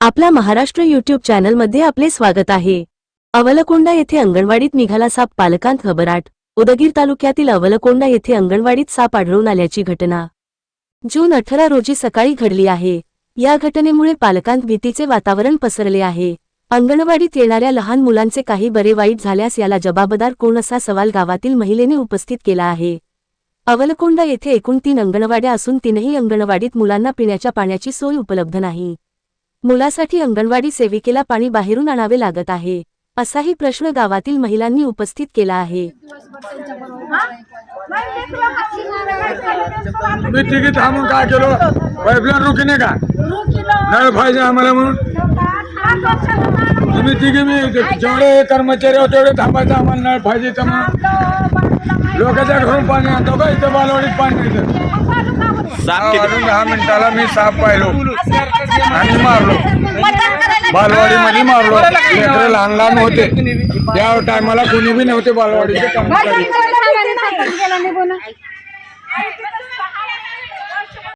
आपल्या महाराष्ट्र युट्यूब चॅनलमध्ये आपले स्वागत आहे. अवलकोंडा येथे अंगणवाडीत निघाला साप पालकांत खबराट उदगीर तालुक्यातील अवलकोंडा येथे अंगणवाडीत साप आढळून आल्याची घटना. जून अठरा रोजी सकाळी घडली आहे. या घटनेमुळे पालकांत भीतीचे वातावरण पसरले आहे. अंगणवाडीत येणाऱ्या लहान मुलांचे काही बरे वाईट झाल्यास याला जबाबदार कोण असा सवाल गावातील महिलेने उपस्थित केला आहे. अवलकोंडा येथे एकूण तीन अंगणवाड्या असून तीनही अंगणवाडीत मुलांना पिण्याच्या पाण्याची सोय उपलब्ध नाही. मुलासाठी अंगणवाडी सेविकेला पाणी बाहेरून आणावे लागत आहे असाही प्रश्न गावातील महिलांनी उपस्थित केला आहे. मी तिकीट थांबून काय केलो? पाईपलाईन रुकीने का? नळ पाहिजे आम्हाला म्हणून. तुम्ही तिघी मी जेवढे कर्मचारी आहोत तेवढे थांबायचं आम्हाला नळ पाहिजे तर मग लोकांच्या घरून पाणी आणतो का? इथं बालवाडीत पाणी येतं साप किती अजून दहा मिनिटाला मी साप पाहिलो. आणि मारलो. बालवाडीमध्ये मारलो. लेकरं लहान लहान होते. त्या टायमाला कोणी बी नव्हते बालवाडीचे